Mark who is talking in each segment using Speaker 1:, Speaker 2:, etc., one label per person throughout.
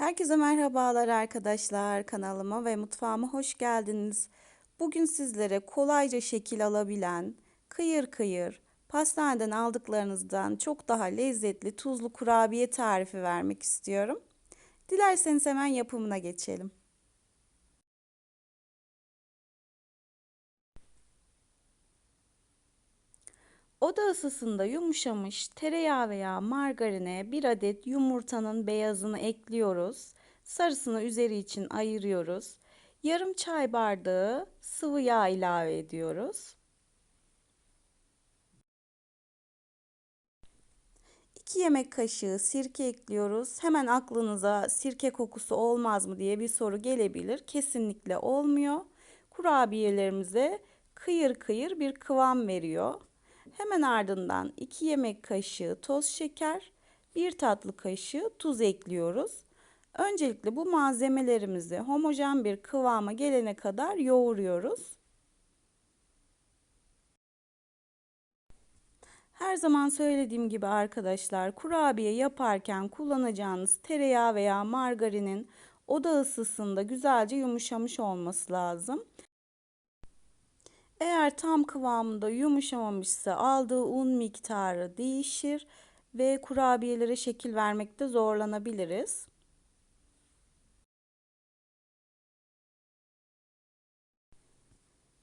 Speaker 1: Herkese merhabalar arkadaşlar. Kanalıma ve mutfağıma hoş geldiniz. Bugün sizlere kolayca şekil alabilen, kıyır kıyır, pastaneden aldıklarınızdan çok daha lezzetli tuzlu kurabiye tarifi vermek istiyorum. Dilerseniz hemen yapımına geçelim. Oda ısısında yumuşamış tereyağı veya margarine bir adet yumurtanın beyazını ekliyoruz. Sarısını üzeri için ayırıyoruz. Yarım çay bardağı sıvı yağ ilave ediyoruz. 2 yemek kaşığı sirke ekliyoruz. Hemen aklınıza sirke kokusu olmaz mı diye bir soru gelebilir. Kesinlikle olmuyor. Kurabiyelerimize kıyır kıyır bir kıvam veriyor. Hemen ardından 2 yemek kaşığı toz şeker, 1 tatlı kaşığı tuz ekliyoruz. Öncelikle bu malzemelerimizi homojen bir kıvama gelene kadar yoğuruyoruz. Her zaman söylediğim gibi arkadaşlar kurabiye yaparken kullanacağınız tereyağı veya margarinin oda ısısında güzelce yumuşamış olması lazım. Eğer tam kıvamında yumuşamamışsa aldığı un miktarı değişir ve kurabiyelere şekil vermekte zorlanabiliriz.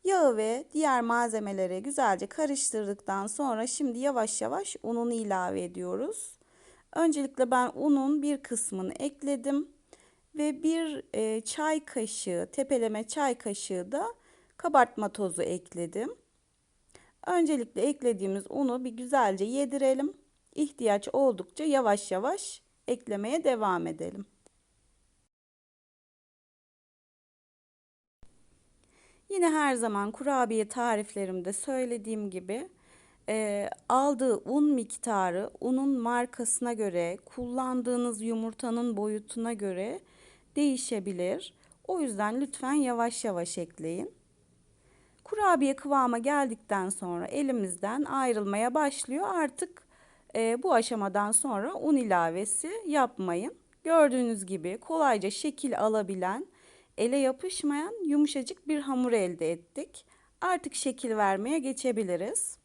Speaker 1: Yağı ve diğer malzemeleri güzelce karıştırdıktan sonra şimdi yavaş yavaş ununu ilave ediyoruz. Öncelikle ben unun bir kısmını ekledim ve bir e, çay kaşığı, tepeleme çay kaşığı da kabartma tozu ekledim. Öncelikle eklediğimiz unu bir güzelce yedirelim. İhtiyaç oldukça yavaş yavaş eklemeye devam edelim. Yine her zaman kurabiye tariflerimde söylediğim gibi e, aldığı un miktarı unun markasına göre, kullandığınız yumurtanın boyutuna göre değişebilir. O yüzden lütfen yavaş yavaş ekleyin. Kurabiye kıvama geldikten sonra elimizden ayrılmaya başlıyor. Artık e, bu aşamadan sonra un ilavesi yapmayın. Gördüğünüz gibi kolayca şekil alabilen, ele yapışmayan yumuşacık bir hamur elde ettik. Artık şekil vermeye geçebiliriz.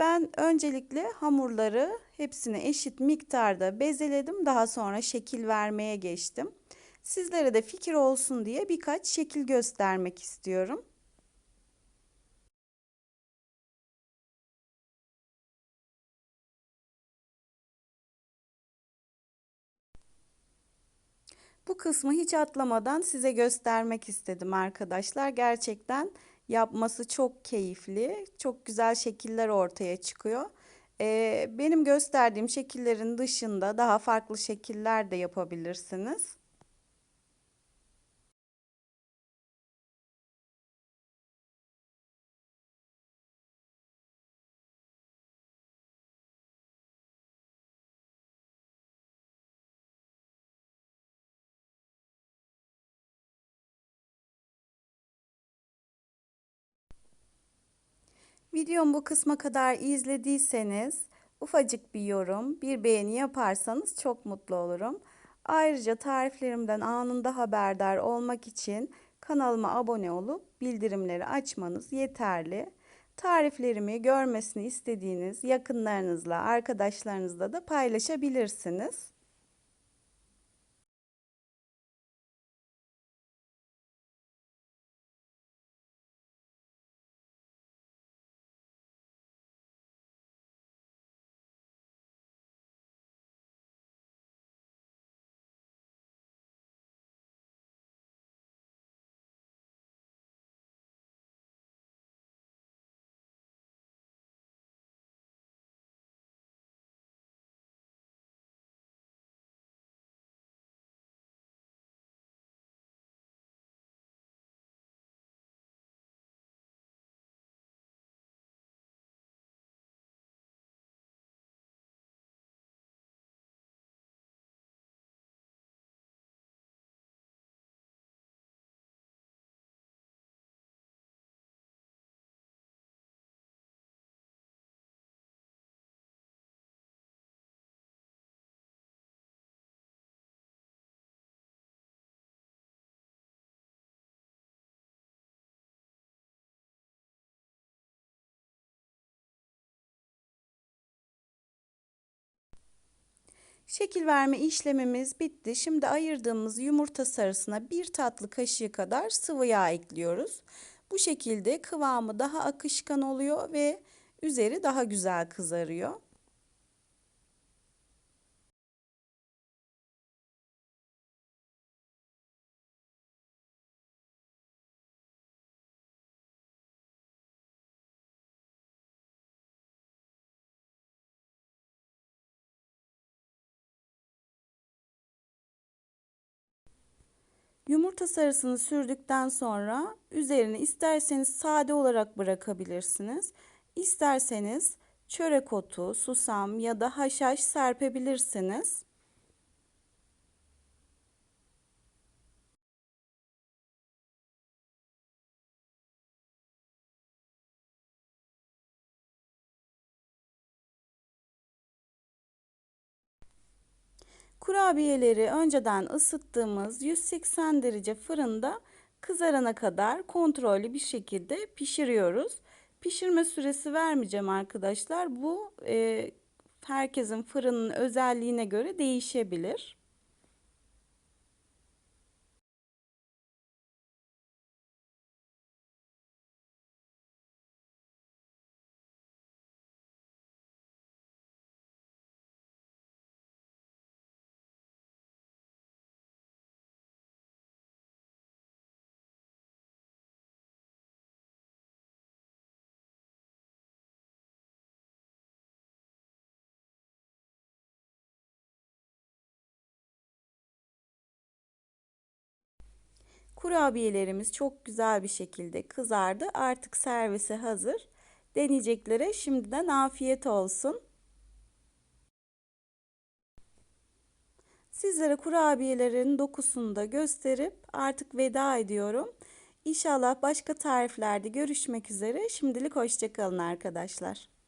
Speaker 1: Ben öncelikle hamurları hepsini eşit miktarda bezeledim. Daha sonra şekil vermeye geçtim. Sizlere de fikir olsun diye birkaç şekil göstermek istiyorum. Bu kısmı hiç atlamadan size göstermek istedim arkadaşlar. Gerçekten Yapması çok keyifli. Çok güzel şekiller ortaya çıkıyor. Ee, benim gösterdiğim şekillerin dışında daha farklı şekiller de yapabilirsiniz. Videomu bu kısma kadar izlediyseniz ufacık bir yorum, bir beğeni yaparsanız çok mutlu olurum. Ayrıca tariflerimden anında haberdar olmak için kanalıma abone olup bildirimleri açmanız yeterli. Tariflerimi görmesini istediğiniz yakınlarınızla, arkadaşlarınızla da paylaşabilirsiniz. Şekil verme işlemimiz bitti. Şimdi ayırdığımız yumurta sarısına bir tatlı kaşığı kadar sıvı yağ ekliyoruz. Bu şekilde kıvamı daha akışkan oluyor ve üzeri daha güzel kızarıyor. Yumurta sarısını sürdükten sonra üzerine isterseniz sade olarak bırakabilirsiniz. İsterseniz çörek otu, susam ya da haşhaş serpebilirsiniz. Kurabiyeleri önceden ısıttığımız 180 derece fırında kızarana kadar kontrollü bir şekilde pişiriyoruz. Pişirme süresi vermeyeceğim arkadaşlar. Bu e, herkesin fırının özelliğine göre değişebilir. Kurabiyelerimiz çok güzel bir şekilde kızardı. Artık servise hazır. Deneyeceklere şimdiden afiyet olsun. Sizlere kurabiyelerin dokusunu da gösterip artık veda ediyorum. İnşallah başka tariflerde görüşmek üzere. Şimdilik hoşçakalın arkadaşlar.